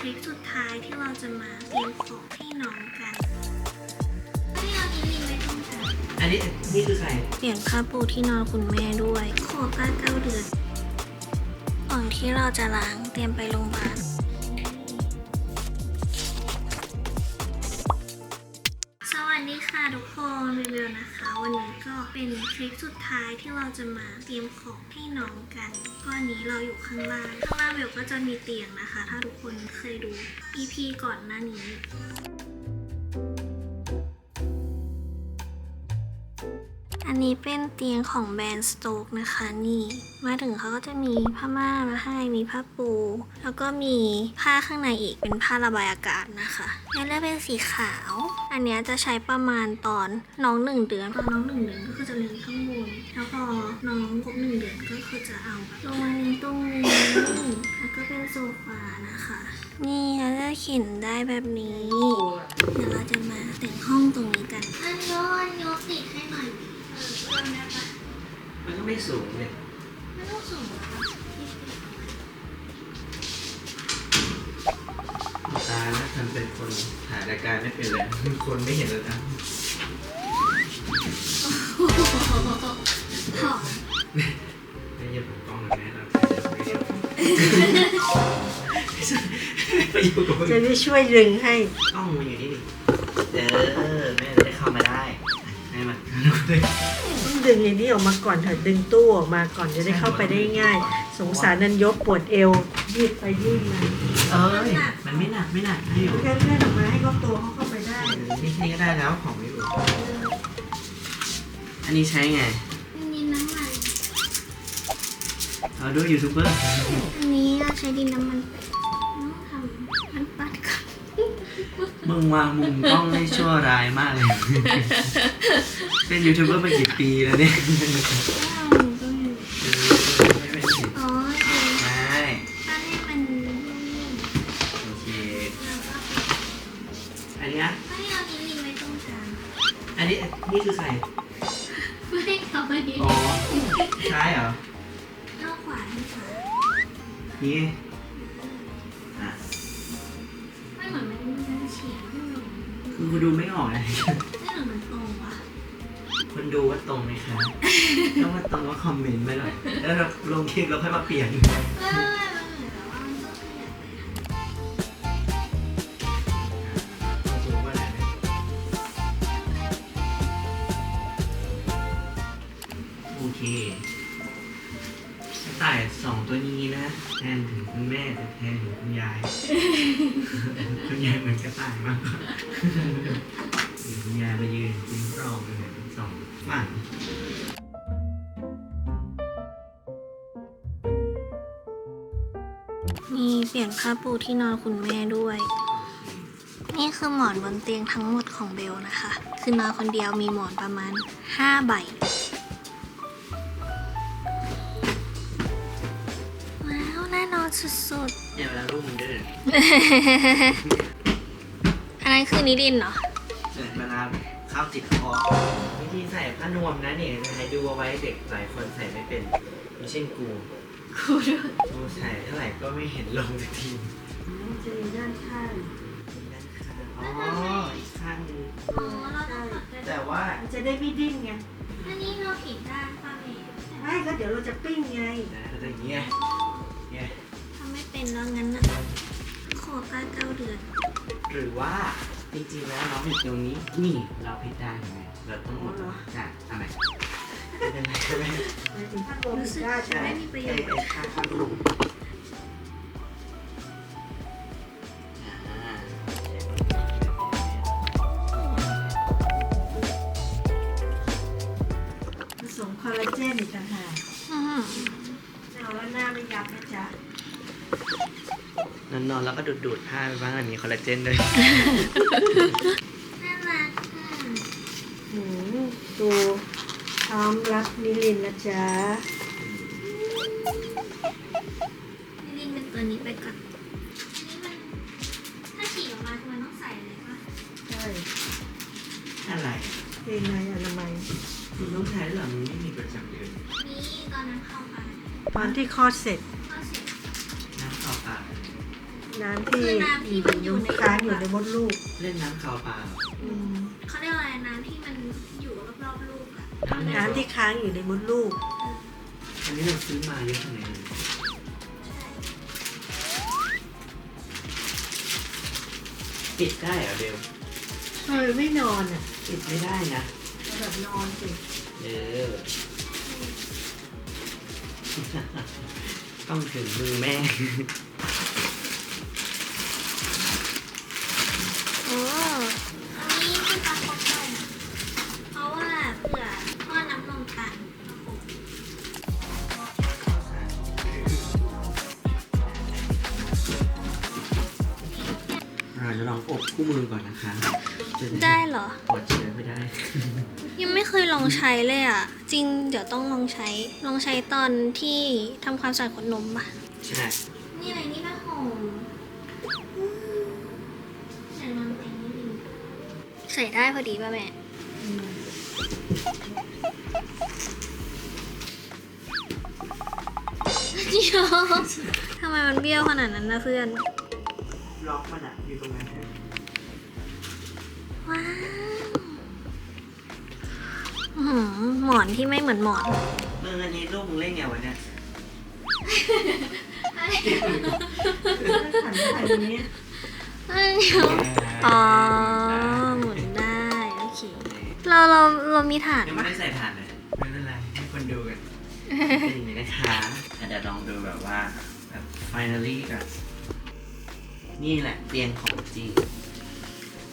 คลิปสุดท้ายที่เราจะมาเตรียมของให้น้องกันไม่เอาที่นี่ไว้ตรงกลางอันนี้นี่คือใครเปลี่ยนผ้าปูที่นอนคุณแม่ด้วยขอป้าเก้าเดือนก่อนที่เราจะล้างเตรียมไปโรงพยาบาล ทุกคนรีวิวนะคะ วันนี้ก็เป็นคลิปสุดท้ายที่เราจะมาเตรียมของให้น้องกันก็อันนี้เราอยู่ข้างล่างข้างล่างเบลก็จะมีเตียงนะคะ ถ้าทุกคนเคยดู EP ก่อนหน้านี้อันนี้เป็นเตียงของแบรนด์สโต๊กนะคะนี่ มาถึงเขาก็จะมีผ้าม่านมาให้มีผ้าปู แล้วก็มีผ้าข้างในอีกเป็นผ้าระบายอากาศนะคะแล้วเลือกเป็นสีขาว อันเนี้ยจะใช้ประมาณตอนน้องหนึ่งเดือน ตอนน้องหนึ่งเดือนก็คือจะเลี้ยงข้างบน แล้วพอน้องครบหนึ่งเดือนก็คือจะเอาลงมาเลี้ยงตรงนี้แล้วก็เป็นโซฟานะคะ นี่แล้วจะเข็นได้แบบนี้ เดี๋ยวเราจะมาแต่งห้องตรงนี้กันอันโยนยกติดให้หน่อยเออเพิ่มได้ปะมันก็ไม่สูงเลยไม่ต้องสูง หรอกตาทำเป็นคนถ่ายรายการไม่เป็นเลยคนไม่เห็นเลยนะหอมไม่หยียบผมกล้องเลยแม่เราไปอยู่กับจะได้ช่วยดึงให้กล้องมันอยู่นี่นี่เออแม่จะได้เข้ามาได้แม่มาดูด้วยต้องดึงไอ้นี่ออกมาก่อนเถอะดึงตู้ออกมาก่อนจะได้เข้าไปได้ง่าย สงสารนันยกปวดเอวยืดไปยืดมา เอ้ย มันไม่หนักไม่หนักให้อยู่แค่เลื่อนออกมาให้เขาตัวเขาเข้าไปได้ นี่แค่นี้ก็ได้แล้วของไม่อยู่อันนี้ใช้ไง อันนี้น้ำมันเราดูยูทูบเบอร์อันนี้เราใช้ดินน้ำมันเป็ดต้องทำมันปัดก่อนมึงวางมุมกล้องได้ชั่วร้ายมากเลย เป็นยูทูบเบอร์มากี่ปีแล้วเนี่ยเอา นนี้นี่คือใครไม่เอาอันนี้อ๋อใช่เหรอเอาขวาให้ขวานี่อะไม่เหมือนมันมันเฉียงไม่เหมือนคือคุณดูไม่ออกนะไม่เหมือนมันตรงว่ะคนดูว่าตรงไหมคะถ้าว่าตรงก็คอมเมนต์มาหน่อยแล้วเราลงคลิปเราค่อยมาเปลี่ยนไม่ไม่ไม่มันเหมื แม่แต่แทนถึงคุณยาย คุณยายเหมือนกระต่ายมากกว่าคุณยายมายืนคุ้มครองเลยสองฝั่งมีเปลี่ยนผ้าปูที่นอนคุณแม่ด้วย นี่คือหมอนบนเตียงทั้งหมดของเบลนะคะ คือนอนคนเดียวมีหมอนประมาณ5ใบ สุดเนี่ยเวลาลูกมันเดินๆอันนั้นคือนิดินเหรอ เวลาเข้าติดคอวิธีใส่ผ้านวมนะเนี่ยให้ดูเอาไว้เด็กหลายคนใส่ไม่เป็นไม่เช่นกูกูด้วยกูใส่เท่าไหร่ก็ไม่เห็นลงสักทีจะมีด้านข้างอ๋ออีกข้างหนึงอ๋อเราต้องตัดได้แต่ว่ามันจะได้ไม่ดิ้นไงอันนี้เราผิดด้านป้าเมย์ไม่ก็เดี๋ยวเราจะปิ้งไงนะเราจะอย่างเงี้ยเนี่ยทำไม่ เป็นแล้วงั้นน่ะขอป้าเก้าเดือน หรือว่าจริงๆแล้วน้องอยู่ตรงนี้ นี่เราพิดได้ไหมเราต้องอ๋อเหรอ จ้ะทำไมไม่เป็นไรใช่ไหมหมายถึงถ้าลมรู้สึกได้ใช่ไหมไม่มีประโยไอ้ชน์ไอ้ข้างข้างลูก นอนนอนๆแล้วก็ดูดดูดๆผ้าไปบ้างอันนี้คอลลาเจนด้วย น่ารักค่ะหืมดูพร้อมรับนิลินทร์นะจ๊ะนี่ลินเป็นตัวนี้ไปก่อนอันนี้มันถ้าฉีกออกมาคือมันต้องใส่เลยป่ะใช่อะไรเกงในอนามัยคุณต้องใช้เหรอมันไม่มีประจำเดือนนี่ตอนนั้นเข้าไปตอนที่คลอดเสร็จ ที่คือน้ำที่มันอยู่ในค้างอยู่ในมดลูกเล่นน้ำคาวปลาอืมเขาเรียกว่าอะไรน้ำที่มันอยู่รอบๆลูกอะน้ำที่ค้างอยู่ในมดลูก อันนี้เราซื้อมาเยอะขนาดไหนปิดได้เหรอเบลเออไม่นอนอะปิดไม่ได้นะแบบนอนสิเออ ต้องถึงมือแม่ ใช้เลยอะ จริงเดี๋ยวต้องลองใช้ลองใช้ตอนที่ทำความสะอาดขวดนมป่ะ ใช่ นี่อะไรนี่ผ้าห่มใส่นอนแต่งนิดนึงใส่ได้พอดีป่ะแม่เดี๋ยวทำไมมันเบี้ยวขนาดนั้นนะเพื่อน ล็อกมันอะอยู่ตรงนั้นว้าวอื้อ หือหมอนที่ไม่เหมือนหมอนเมื่ออันนี้ลูกมึงเล่นไงวะเนี่ยขันใส่ตรงนี้เอ้ยเดี๋ยวอ๋อหมุนได้โอเคเราเราเรามีฐานยังไม่ปะได้ใส่ถ่านเลยไม่เป็นไรให้คนดูกันเป็นอย่างนี้นะคะอะเดี๋ยวลองดูแบบว่าแบบ finally แบบนี่แหละเตียงของจริง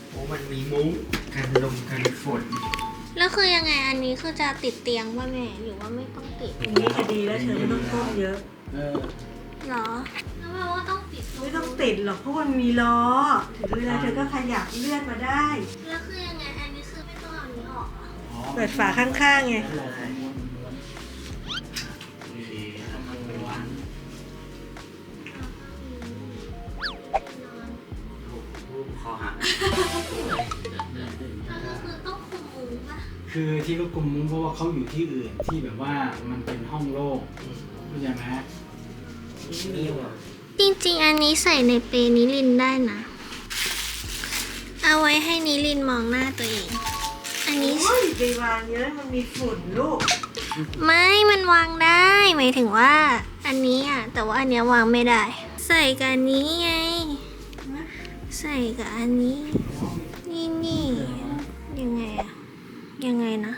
โอ้มันมีมุ้งกันลมกันฝน แล้วคือยังไงอันนี้คือจะติดเตียงป่ะแม่หรือว่าไม่ต้องติดอย่างนี้จะดีแล้วเธอไม่ต้องก้มเยอะ เออหรอแล้วแปลว่าต้องปิดไม่ต้องติดหรอกเพราะมันมีล้อถึงเวลาเธอก็ขยับเลื่อนมาได้ แล้วคือยังไงอันนี้คือไม่ต้องเอาอันนี้ออกเหรอเปิดฝาข้างๆไงดี คือที่เขากลุมมุ้งเพราะว่าเขาอยู่ที่อื่นที่แบบว่ามันเป็นห้องโล่งเข้าใจไหมนี่มีว่ะจริงๆ อันนี้ใส่ในเปรนิลินได้นะ เอาไว้ให้นิลินมองหน้าตัวเอง อันนี้ โอ้ยไปวางเยอะมันมีฝุ่นลูก ไม่ มันวางได้ หมายถึงว่า อันนี้อะ แต่ว่าอันเนี้ยวางไม่ได้ ใส่กับอันนี้ไง ใส่กับอันนี้นี่ ยังไงนะ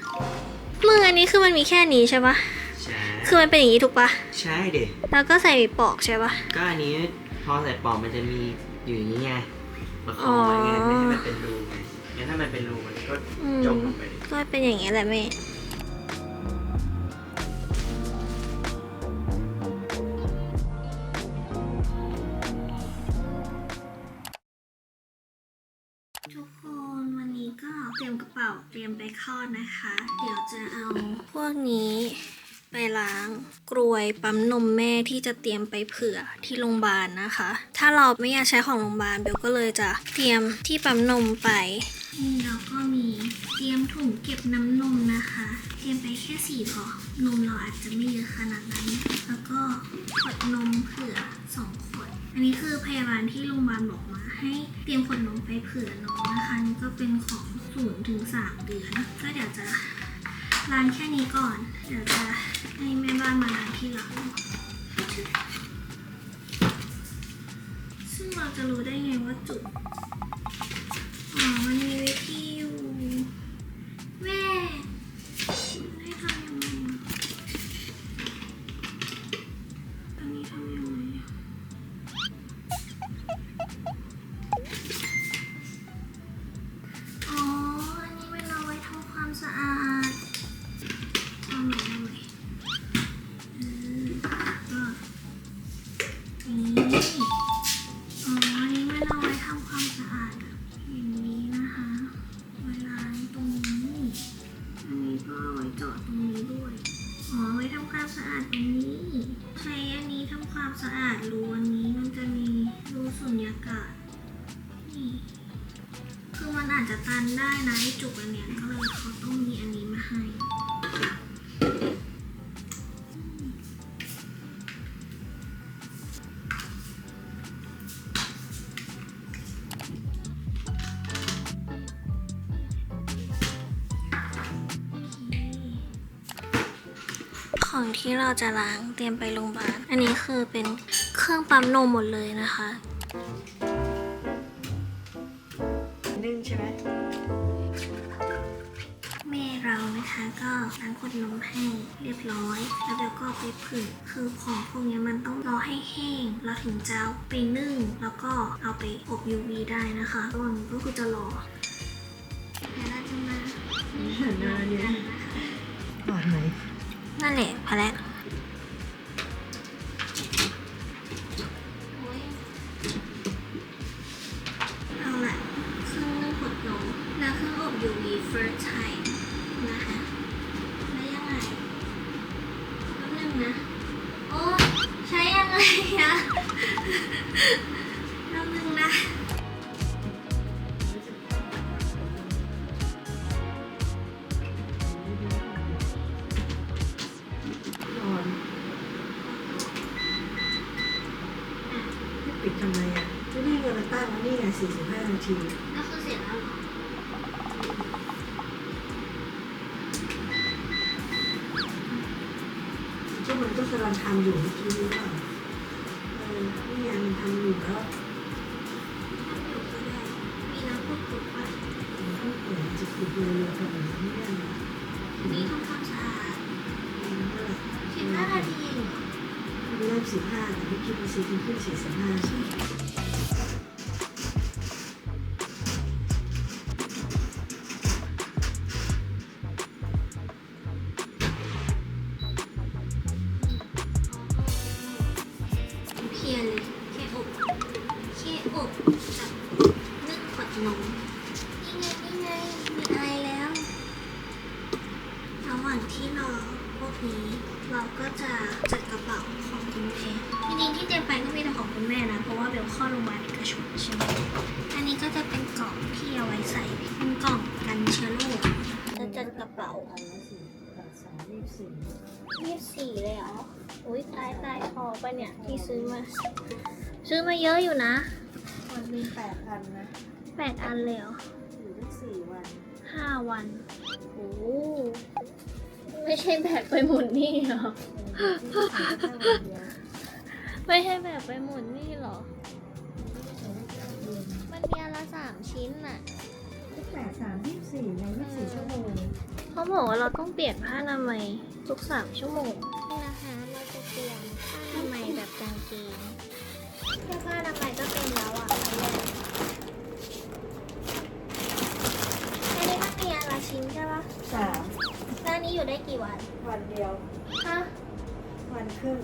มืออันนี้คือมันมีแค่นี้ใช่ปะใช่คือมันเป็นอย่างนี้ถูกปะใช่เด็แล้วก็ใส่ปอกใช่ปะก็อันนี้พอใส่ปอกมันจะมีอยู่อย่างนี้ไงประคองไว้ไงไม่ให้มันเป็นรูไงงั้นถ้ามันเป็นรูมันก็อืมจมลงไปก็เป็นอย่างนี้ยแหละแม่ เตรียมกระเป๋าเตรียมไปคลอดนะคะ เดี๋ยวจะเอาพวกนี้ไปล้างกรวยปั๊มนมแม่ที่จะเตรียมไปเผื่อที่โรงพยาบาลนะคะ ถ้าเราไม่อยากใช้ของโรงพยาบาลเบลก็เลยจะเตรียมที่ปั๊มนมไปนี่เราก็มีเตรียมถุงเก็บน้ำนมนะคะ เตรียมไปแค่สี่พอนมเราอาจจะไม่เยอะขนาดนั้น แล้วก็ขวดนมเผื่อสองขวด อันนี้คือพยาบาลที่โรงพยาบาลบอกมาให้เตรียมขนนมไปเผื่อน้องนะคะนี่ก็เป็นของศูนย์ถึงสามเดือน ก็เดี๋ยวจะล้างแค่นี้ก่อน เดี๋ยวจะให้แม่บ้านมาล้างที่หลังซึ่งเราจะรู้ได้ไงว่าจุด ความสะอาดรูอันนี้มันจะมีรูสุญญากาศ นี่ คือมันอาจจะตันได้นะไอ้จุกอันเนี้ยก็เลยเขาต้องมีอันนี้มาให้ ที่เราจะล้างเตรียมไปโรงพยาบาล อันนี้คือเป็นเครื่องปั๊มนมหมดเลยนะคะนึ่งใช่ไหมแม่เรานะคะก็ล้างขวดนมให้เรียบร้อย แล้วเบลก็เอาไปผึ่งคือของพวกเนี้ยมันต้องรอให้แห้งแล้วถึงจะเอาไปนึ่ง แล้วก็เอาไปอบ UV ได้นะคะระหว่างนี้ก็คือจะรอเดี๋ยวเราจะมาหันหน้าเนี่ยกันนะคะหวานไหน นั่นแหละพอแล้ว ทำไมอะก็นี่เงินมันตั้งแล้วนี่ไง45นาทีก็คือเสร็จแล้วเหรอที่มันก็กำลังทำอยู่เมื่อกี้หรือเปล่าเออนี่ไงมันทำอยู่แล้วทำอยู่ก็ได้มีน้ำพุกุดป่ะมันก็เปิดจะปิดเลยเลยทำแบบนี้ได้มีทำความสะอาดสิบห้านาทีเริ่มสิบห้าแต่ไม่คิดว่าสี่ขึ้นสี่สิบห้าเียเลยแค่อบแค่อบกับนึ่งขวดนมนี่ไงนี่ไงมีไอแล้วระหว่างที่รอพวกนี้ เราก็จะจัดกระเป๋าของคุณแม่จริงๆที่เตรียมไปก็มีแต่ของคุณแม่นะ เพราะว่าเบลข้าโรงพยาบาลเอกชนใช่ไหมอันนี้ก็จะเป็นกล่องที่เอาไว้ใส่เป็นกล่องกันเชื้อโรคจะจัดกระเป๋าอันละสี่แปดสามยี่สิบสี่ยี่สิบสี่เลยเหรอ อุ้ยตายตายพอปะเนี่ยที่ซื้อมา ซื้อมาเยอะอยู่นะวันหนึ่งแปดพันนะแปดอันเลยเหรออยู่ได้สี่วันห้าวันโอ้ไม่ใช่แบบไปหมุนนี่เหรอที่ขายแค่วันเดียวไม่ใช่แบบไปหมุนนี่เหรอ มันมีอันละสามชิ้นน่ะแปดสามยี่สิบสี่ในยี่สิบสี่ชั่วโมงเขาบอกว่าเราต้องเปลี่ยนผ้าอนามัยทุกสามชั่วโมง แบบกางเกงแค่ผ้าอนามัยก็เต็มแล้วอะอันนี้มันมีอันละชิ้นใช่ปะสามแล้วอันนี้อยู่ได้กี่วันวันเดียว ฮะวันครึ่ง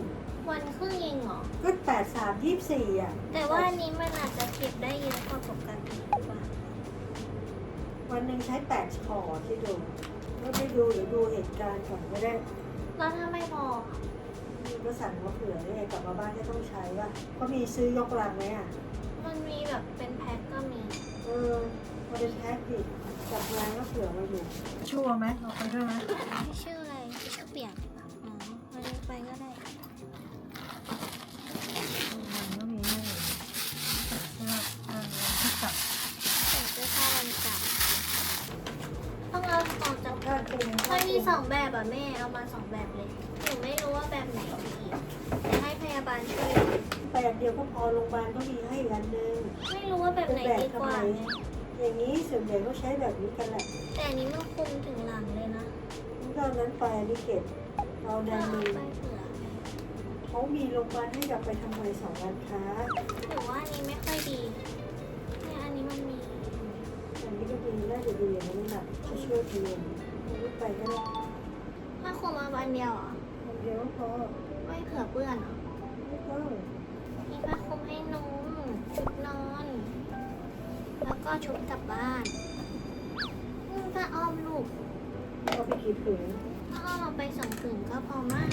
วันครึ่งเองเหรอ ก็แปดสามยี่สิบสี่อะแต่ว่าอันนี้มันอาจจะเก็บได้เยอะกว่าปกติหรือเปล่าวันหนึ่งใช้แปดห่อที่ดูก็ไม่ดูหรือดูเหตุการณ์ก่อนก็ได้ แล้วถ้าไม่พอมี ก็สั่งมาเผื่อได้กลับมาบ้านก็ต้องใช้ว่าเขามีซื้อยกลังไหมอะมันมีแบบเป็นแพ็คก็มีเออพอเป็นแพ็คผิดกลับมาก็เผื่อมาอยู่ชัวร์ไหมเอาไปด้วยไหมชื่ออะไรชื่อเปียกอ๋อเอาเลี้ยงไปก็ได้มันก็มีให้สำหรับเออที่ตัดใส่เสื้อผ้าวันจันทร์ต้องเอาออกจากถ้าเป็นมันมีสองแบบอะแม่เอามาสองแบบเลยหนูไม่รู้ว่าแบบไหนดีจะให้พยาบาลช่วยแปดเดียวก็พอโรงพยาบาลก็มีให้อีกอันนึงไม่รู้ว่าแบบไหนดีกว่าไงอย่างนี้ส่วนใหญ่ก็ใช้แบบนี้กันแหละแต่อันนี้มันคุมถึงหลังเลยนะตอนนั้นไปนี่เก็บเอาก็ดันเอามือไปเผื่อไงเขามีโรงพยาบาลให้กลับไปทำไมสองร้านค้าหรือว่าอันนี้ไม่ค่อยดีเนี่ยอันนี้มันมีอันนี้ก็ดีน่าจะดีอย่างนี้แหละจะช่วยเพียงไม่ไปก็ได้ถ้าคุมมาวันเดียวเหรอคน เดียวก็พอไม่เผื่อเปื้อนเหรอไม่ต้องมีผ้าคลุมให้นมชุดนอน แล้วก็ชุดกลับบ้านอืมผ้าอ้อมลูกเอาไปกี่ผืนผ้าอ้อมเอาไปสองผืนก็พอมาก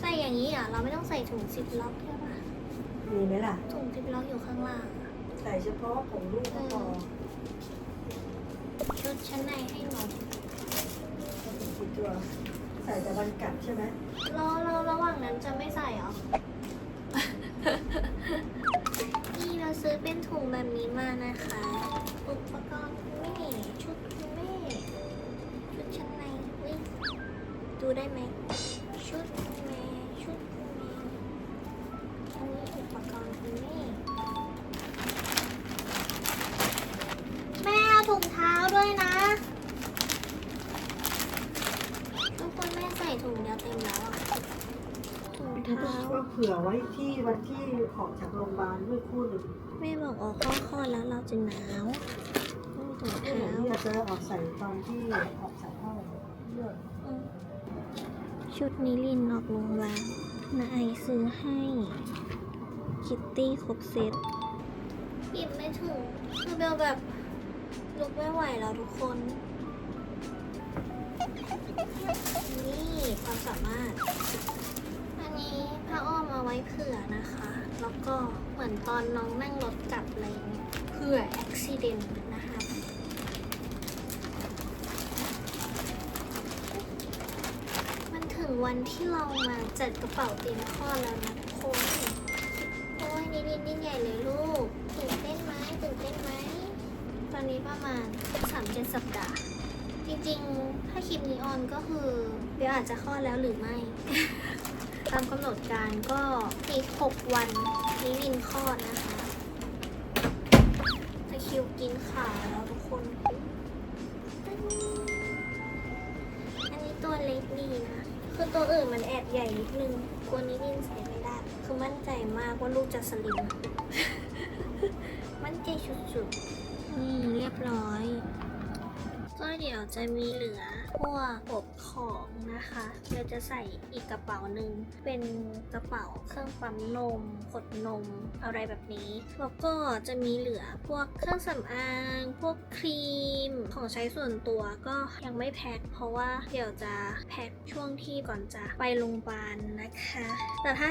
ใส่อย่างนี้เหรอะเราไม่ต้องใส่ถุงซิปล็อกใช่ปะมีไหมล่ะ ถุงซิปล็อกอยู่ข้างล่างอะใส่เฉพาะของลูกก็พอชุดชั้นในให้น มเอาไปกี่ตัวใส่แต่วันกลับใช่ไหมรอเราระหว่างนั้นจะไม่ใส่เหรอ นี่เราซื้อเป็นถุงแบบนี้มานะคะ อุปกรณ์คุณแม่ชุดคุณแม่ชุดชั้นในเฮ้ยดูได้ไหม ออกจากโรงพยาบาลด้วยคู่หนึ่งแม่บอกออกข้อคลอดแล้วเราจะหนาวต้องถุงที่เท้าไหนที่จะออกใส่ตอนที่ออกจากห้องเลือกอืมชุดนี้ลินออกโรงพยาบาลนาไอซื้อให้ คิตตี้ครบเซตหยิบไม่ถึงคือเบลแบบลุกไม่ไหวแล้วทุกคน นี่ความสามารถ อันนี้ผ้าอ้อมเอาไว้เผื่อนะคะ แล้วก็เหมือนตอนน้องนั่งรถกลับอะไรเงี้ยเผื่ออุบิเหตุนะคะมันถึงวันที่เรามาจัดกระเป๋าเตรียมคลอแล้วนะทุกคนโอ้ยนี่ดินยิ่ใหญ่เลยลูกตื่นเต้นไหมตื่นเต้นไหมตอนนี้ประมาณสามเจ็ดสัปดาห์ จริงๆ ถ้าคลิปนี้ออนก็คือเดี๋ยวอาจจะคลอดแล้วหรือไม่ ตามกำหนดการก็อีกหกวันนี้ลินคลอดนะคะตะคริวกินขาแล้วทุกคน อันนี้ตัวเล็กดีนะ คือตัวอื่นมันแอบใหญ่นิดนึงตัวนี้ลินใส่ไม่ได้ คือมั่นใจมากว่าลูกจะสลิมมั่นใจสุดๆ นี่เรียบร้อย ก็เดี๋ยวจะมีเหลือพวกอบของนะคะเดี๋ยวจะใส่อีกกระเป๋าหนึ่งเป็นกระเป๋าเครื่องปั๊มนมขดนมอะไรแบบนี้แล้วก็จะมีเหลือพวกเครื่องสำอาง พวกครีมของใช้ส่วนตัวก็ยังไม่แพ็คเพราะว่าเดี๋ยวจะแพ็คช่วงที่ก่อนจะไปโรงพยาบาลนะคะ แต่ถ้า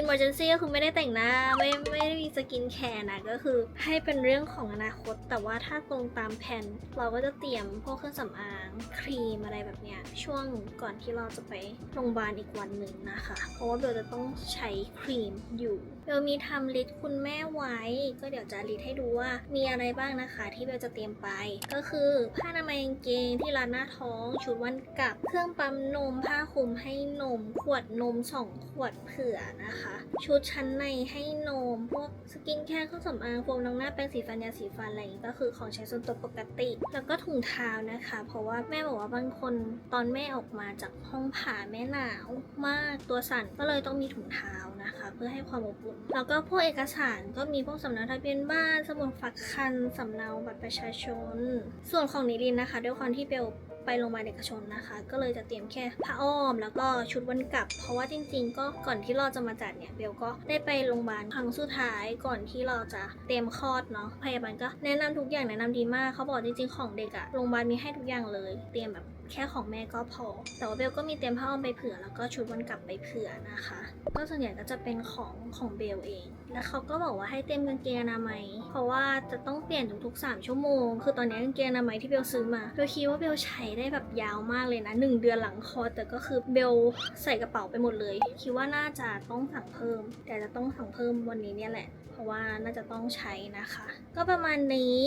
emergency ก็คือไม่ได้แต่งหน้าไม่ไม่ได้มีสกินแคร์นะก็คือให้เป็นเรื่องของอนาคต แต่ว่าถ้าตรงตามแผนเราก็จะเตรียมพวกเครื่องสำอางครีมอะไรแบบเนี้ยช่วงก่อนที่เราจะไปโรงพยาบาลอีกวันหนึ่งนะคะ เพราะว่าเบลจะต้องใช้ครีมอยู่เบลมีทำลิสต์คุณแม่ไว้ ก็เดี๋ยวจะลิสต์ให้ดูว่ามีอะไรบ้างนะคะ ที่เบลจะเตรียมไป ก็คือผ้าอนามัยกางเกงที่รัดหน้าท้องชุดวันกลับ เครื่องปั๊มนมผ้าคลุมให้นม ขวดนมสองขวดเผื่อนะคะ ชุดชั้นในให้นม พวกสกินแคร์เครื่องสำอางโฟมล้างหน้าแปรงสีฟันยาสีฟันอะไรอย่างนี้ก็คือของใช้ส่วนตัวปกติ แล้วก็ถุงเท้านะคะ เพราะว่าแม่บอกว่าบางคนตอนแม่ออกมาจากห้องผ่าแม่หนาวมากตัวสั่นก็เลยต้องมีถุงเท้านะคะ เพื่อให้ความอบอุ่นแล้วก็พวกเอกสารก็มีพวกสำเนาทะเบียนบ้านสมุดฝากคันสำเนาบัตรประชาชน ส่วนของนิรินนะคะ ด้วยความที่เบลไปโรงพยาบาลเอกชนนะคะ ก็เลยจะเตรียมแค่ผ้าอ้อม แล้วก็ชุดวันกลับ เพราะว่าจริง ๆ ก็ก่อนที่เราจะมาจัดเนี่ยเบลก็ได้ไปโรงพยาบาลครั้งสุดท้ายก่อนที่เราจะเตรียมคลอดเนาะพยาบาลก็แนะนำทุกอย่างแนะนำดีมากเขาบอกจริงๆของเด็กอะโรงพยาบาลมีให้ทุกอย่างเลย เตรียมแบบ แค่ของแม่ก็พอ แต่ว่าเบลก็มีเตรียมผ้าอ้อมไปเผื่อ แล้วก็ชุดวันกลับไปเผื่อนะคะ ก็ส่วนใหญ่ก็จะเป็นของของเบลเองแล้วเขาก็บอกว่าให้เตรียมกางเกงอนามัย เพราะว่าจะต้องเปลี่ยนทุกๆ 3 ชั่วโมง คือตอนนี้กางเกงอนามัยที่เบลซื้อมาเบลคิดว่าเบลใช้ได้แบบยาวมากเลยนะ 1 เดือนหลังคอแต่ก็คือเบลใส่กระเป๋าไปหมดเลย คิดว่าน่าจะต้องสั่งเพิ่ม แต่จะต้องสั่งเพิ่มวันนี้เนี่ยแหละ เพราะว่าน่าจะต้องใช้นะคะ ก็ประมาณนี้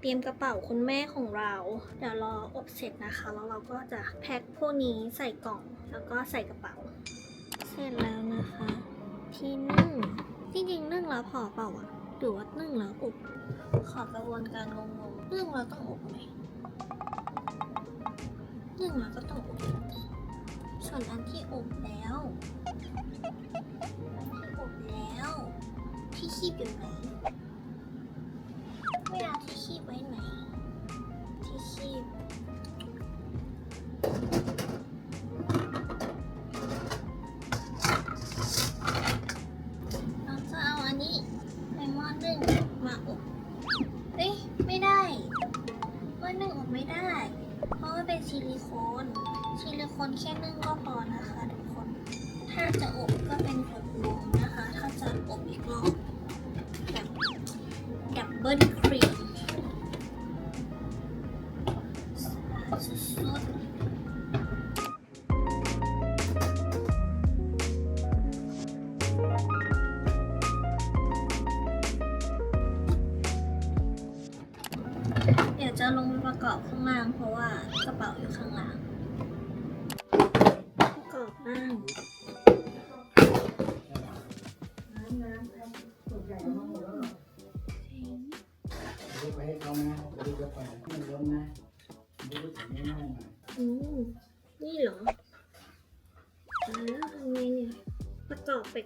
เตรียมกระเป๋าคุณแม่ของเรา เดี๋ยวรออบเสร็จนะคะแล้วเราก็จะแพ็คพวกนี้ใส่กล่อง แล้วก็ใส่กระเป๋า เสร็จแล้วนะคะ ที่นึ่ง จริงๆนึ่งแล้วพอเปล่าอะหรือว่านึ่งแล้วอบขอกระบวนการงงๆนึ่งแล้วต้องอบไหมนึ่งแล้วก็ต้องอบส่วนอันที่อบแล้วอันที่อบแล้วที่คีบอยู่ไหนไม่เอาที่คีบไว้ไหนที่คีบ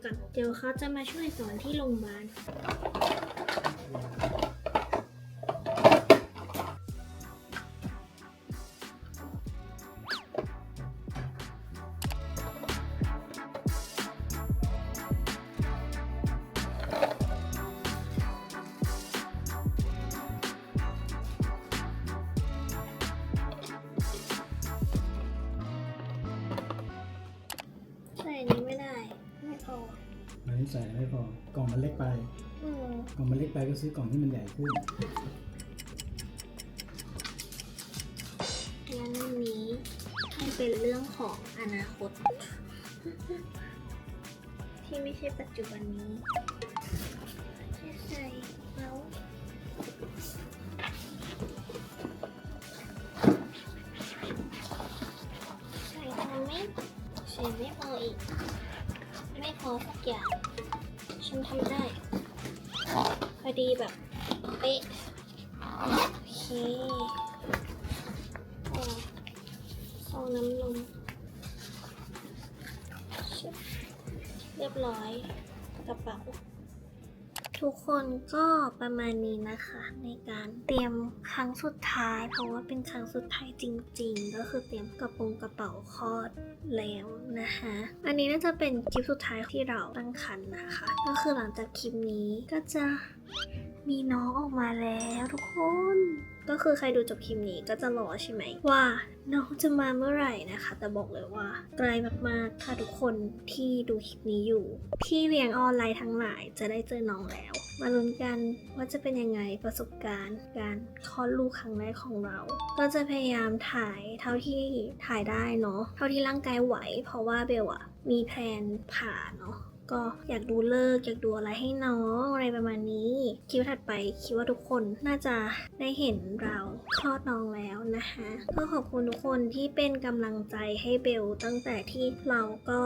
ก่อน เดี๋ยวเขาจะมาช่วยสอนที่โรงพยาบาล นใส่ไม่พอกล่องมันเล็กไป อืมกล่องมันเล็กไปก็ซื้อกล่องที่มันใหญ่ขึ้น งั้นวันนี้ให้เป็นเรื่องของอนาคต ที่ไม่ใช่ปัจจุบันนี้แค่ใส่แล้วใส่พอไหมใส่ไม่พออีก ไม่พอสักอย่าง ฉันทำได้ พอดีแบบเป๊ะโอเคอ่าซองน้ำนมเรียบร้อยกระเป๋า ทุกคนก็ประมาณนี้นะคะ ในการเตรียมครั้งสุดท้าย เพราะว่าเป็นครั้งสุดท้ายจริง ๆ ก็คือเตรียมกระโปรงกระเป๋าคลอดแล้วนะคะ อันนี้น่าจะเป็นคลิปสุดท้ายที่เราตั้งคันนะคะ ก็คือหลังจากคลิปนี้ก็จะมีน้องออกมาแล้วทุกคน ก็คือใครดูจบคลิปนี้ก็จะรอใช่ไหมว่าน้องจะมาเมื่อไหร่นะคะ แต่บอกเลยว่าไกลมากๆถ้าทุกคนที่ดูคลิปนี้อยู่ พี่เลี้ยงออนไลน์ทั้งหลายจะได้เจอน้องแล้ว มาลุ้นกันว่าจะเป็นยังไงประสบการณ์ การคลอดลูกครั้งแรกของเรา ก็จะพยายามถ่ายเท่าที่ถ่ายได้เนาะเท่าที่ร่างกายไหว เพราะว่าเบลอะมีแพลนผ่าเนาะ ก็อยากดูเลิกอยากดูอะไรให้น้องอะไรประมาณนี้คลิปถัดไปคิดว่าทุกคนน่าจะได้เห็นเราคลอดน้องแล้วนะคะก็ขอบคุณทุกคนที่เป็นกำลังใจให้เบลตั้งแต่ที่เราก็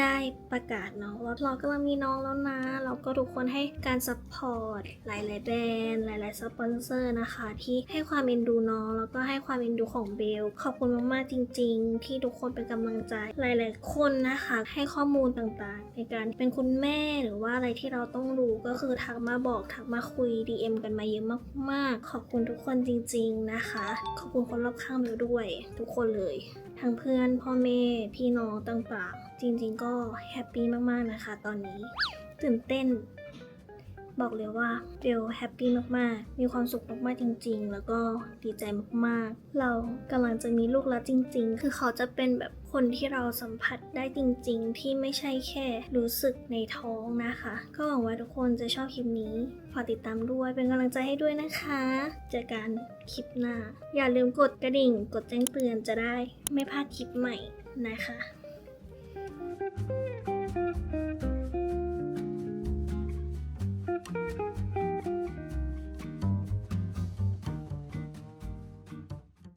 ได้ประกาศเนาะว่าเรากำลังมีน้องแล้วนะแล้วก็ทุกคนให้การซัพพอร์ตหลาย ๆ แบรนด์หลาย ๆ สปอนเซอร์นะคะ ที่ให้ความเอ็นดูน้อง แล้วก็ให้ความเอ็นดูของเบล ขอบคุณมาก ๆ จริง ๆ ที่ทุกคนเป็นกำลังใจหลาย ๆ คนนะคะ ให้ข้อมูลต่าง ๆ ในการเป็นคุณแม่หรือว่าอะไรที่เราต้องรู้ก็คือทักมาบอกทักมาคุย DM กันมาเยอะมาก ๆ ขอบคุณทุกคนจริง ๆ นะคะ ขอบคุณคนรอบข้างเบลด้วย ทุกคนเลยทั้งเพื่อนพ่อแม่พี่น้องต่างๆ จริงๆ ก็แฮปปี้มากๆนะคะ ตอนนี้ตื่นเต้น บอกเลยว่าเบลแฮปปี้มากๆ มีความสุขมากๆจริง ๆ แล้วก็ดีใจมากๆ เรากำลังจะมีลูกแล้วจริง ๆ คือเขาจะเป็นแบบ คนที่เราสัมผัสได้จริง ๆ ที่ไม่ใช่แค่รู้สึกในท้องนะคะ ก็หวังว่าทุกคนจะชอบคลิปนี้ฝากติดตามด้วยเป็นกำลังใจให้ด้วยนะคะ เจอกันคลิปหน้า อย่าลืมกดกระดิ่ง กดแจ้งเตือนจะได้ไม่พลาดคลิปใหม่นะคะ